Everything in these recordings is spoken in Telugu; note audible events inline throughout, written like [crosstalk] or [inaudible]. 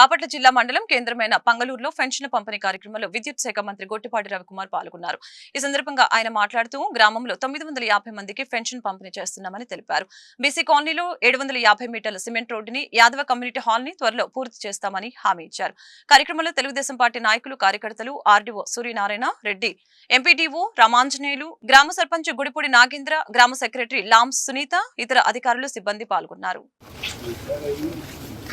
బాపట్ల జిల్లా మండలం కేంద్రమైన పంగలూరులో పెన్షన్ పంపిణీ కార్యక్రమంలో విద్యుత్ శాఖ మంత్రి గొట్టిపాటి రవికుమార్ పాల్గొన్నారు. ఈ సందర్భంగా ఆయన మాట్లాడుతూ గ్రామంలో తొమ్మిది వందల యాభై మందికి పెన్షన్ పంపిణీ చేస్తున్నామని తెలిపారు. బీసీ కాలనీలో ఏడు వందల యాభై మీటర్ల సిమెంట్ రోడ్డుని యాదవ కమ్యూనిటీ హాల్ని త్వరలో పూర్తి చేస్తామని హామీ ఇచ్చారు. కార్యక్రమంలో తెలుగుదేశం పార్టీ నాయకులు కార్యకర్తలు ఆర్డీఓ సూర్యనారాయణ రెడ్డి ఎంపీడీఓ రామాంజనేయులు గ్రామ సర్పంచ్ గుడిపూడి నాగేంద్ర గ్రామ సెక్రటరీ లామ్ సునీత ఇతర అధికారులు సిబ్బంది పాల్గొన్నారు.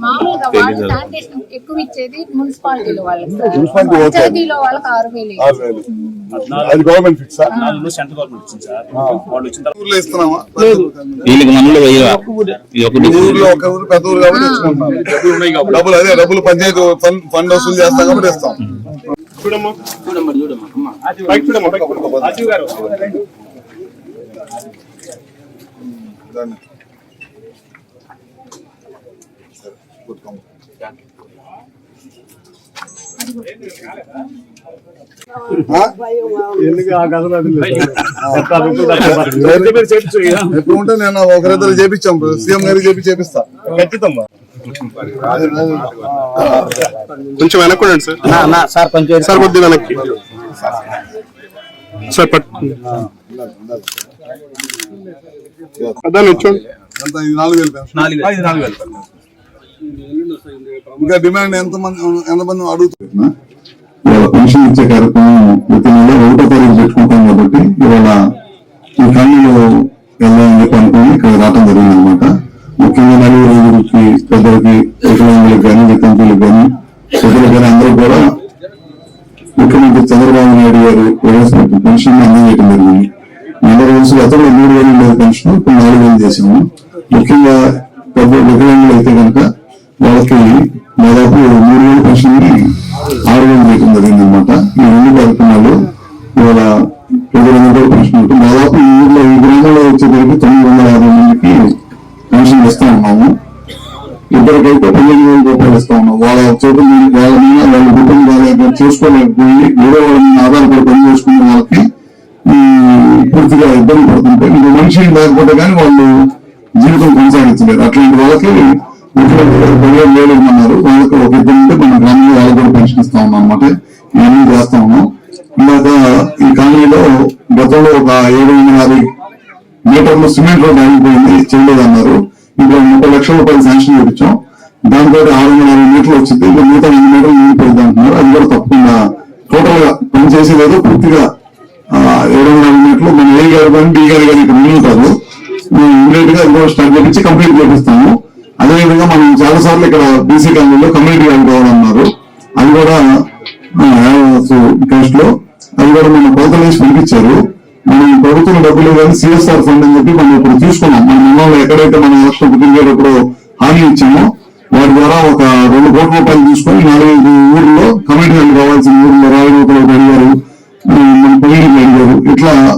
మామూలుగా వాళ్ళు శానిటేషన్ ఎక్కువ ఇచ్చేది మున్సిపాలిటీలో వాళ్ళకి. సార్. Municipality okay. పంచాయతీలో వాళ్ళకి ఆరు వేలు. ఆరు వేలు. అది గవర్నమెంట్ ఫిక్స్ నాలుగు సెంట్రల్ గవర్నమెంట్ ఇచ్చింది సార్ వాళ్ళు వచ్చిన తర్వాత ఊర్లో ఇస్తున్నామా వీళ్ళకి మనలో వెయ్యి ఇది ఒకటి ఊర్లో ఒక ఊరు పెద్ద ఊరు కాబట్టి ఇచ్చుకుంటున్నాం డబ్బులు అదే డబ్బులు పంచాయతీ ఫండ్ ఫండ్ వసూలు చేస్తాం కాబట్టి ఇస్తాం. ఆ? మీరు చేయించు ఇక. [laughs] ఎప్పుడు ఉంటే నేను ఒకరిద్దరు చేపించాం. సీఎం గారికి చేపి చేపిస్తా. ఖచ్చితంగా. కొంచెం వెనక్కుండండి సార్. సార్ కొంచెం సార్ కొద్ది వెనక్కి. సార్ పట్టు. అదా నిల్చోండి. నాలుగు వేలు. నాలుగు వేలు. ఇంకా డిమాండ్ ఎంత మంది ఎంత మంది అడుగుతున్నా ఇవాళ పెన్షన్ ఇచ్చే కార్యక్రమం ప్రతి నెల ఒకటో తారీఖు పెట్టుకుంటాం కాబట్టి ఇవాళ ఈ కాలనీలో వెళ్ళాలని చెప్పి అనుకుని ఇక్కడ రావడం జరిగింది అనమాట ముఖ్యంగా నలుగురు ఐదుగురికి పెద్దలకి వికలాంగులకు కానీ వితంతులకు కానీ ప్రజలకు కానీ అందరూ కూడా ముఖ్యమంత్రి చంద్రబాబు నాయుడు గారు ప్రవేశపెట్టిన పెన్షన్ అందజేయడం జరిగింది. నెల రోజులు గతంలో మూడు వేలు ఉండేది పెన్షన్ ఇప్పుడు నాలుగు వేలు చేసాము ముఖ్యంగా పెద్ద వికలాంగులు అయితే కనుక వాళ్ళకి దాదాపు మూడు వేల పెన్షన్ ఆరు వేలు చేయడం జరిగింది అనమాట ఈ రెండు కార్యక్రమాలు ఇవాళ ప్రజల మీద పెన్షన్ ఉంటుంది దాదాపు ఈ ఊర్లో ఈ గ్రామంలో వచ్చేసరికి తొమ్మిది వందల యాభై మందికి పెన్షన్ ఇస్తా ఉన్నాము. ఇద్దరికైతే పదిహేను వేల రూపాయలు ఇస్తా ఉన్నాం వాళ్ళ చోటు మీద వాళ్ళ మీద వాళ్ళ కుటుంబం వాళ్ళ చేసుకోలేకపోయి వేరే వాళ్ళ మీద ఆధారపడి పని చేసుకునే వాళ్ళకి పూర్తిగా ఇబ్బంది పడుతుంటే మనిషి లేకపోతే కానీ వాళ్ళు జీవితం కొనసాగించలేదు అట్లాంటి వాళ్ళకి ముఖ్యమంత్రి గారు వేలు ఇవ్వమన్నారు వాళ్ళకి ఒక ఇద్దరు ఉంటే మన గ్రామంలో వాళ్ళకి కూడా పెన్షన్ ఇస్తా ఉన్నాం అనమాట ఇవన్నీ చేస్తా ఉన్నాం ఇందాక ఈ కాలనీలో గతంలో ఒక ఏడు వందల యాభై మీటర్లు సిమెంట్ రోడ్ ఆగిపోయింది చేయలేదు అన్నారు ఇప్పుడు ముప్పై లక్షల రూపాయలు శాంక్షన్ చేయించాం దాంతో ఆరు వందల యాభై మీటర్లు వచ్చింది ఇంకా మిగతా ఎన్ని మీటర్లు నిండిపోయింది అంటున్నారు అది కూడా తప్పకుండా టోటల్గా పనిచేసే లేదు పూర్తిగా ఏడు వందల యాభై మీటర్లు మన ఏ గారు కానీ డి గారు కానీ ఇక్కడ మిగులుతారు ఇమీడియట్గా అది కూడా స్టార్ట్ చేపించి కంప్లీట్ చేపిస్తాము. అదేవిధంగా మనం చాలా సార్లు ఇక్కడ బీసీ కాలనీలో కమ్యూనిటీ హాల్ ఉన్నారు అది కూడా కేస్ట్లో. అది కూడా మన కోతలు వేసి పంపించారు మనం ప్రభుత్వం డబ్బులు కానీ సిఎస్ఆర్ ఫండ్ అని చెప్పి మనం ఇప్పుడు తీసుకున్నాం మన మనలో ఎక్కడైతే మన రాష్ట్రం తిరిగేటప్పుడు హామీ ఇచ్చామో వాటి ద్వారా ఒక రెండు కోట్ల రూపాయలు తీసుకొని నాలుగైదు ఊర్లో కమిటీ హాల్ కావాల్సిన ఊర్లో రాయలూతలో అడిగారు మన పల్లికి అడిగారు ఇట్లా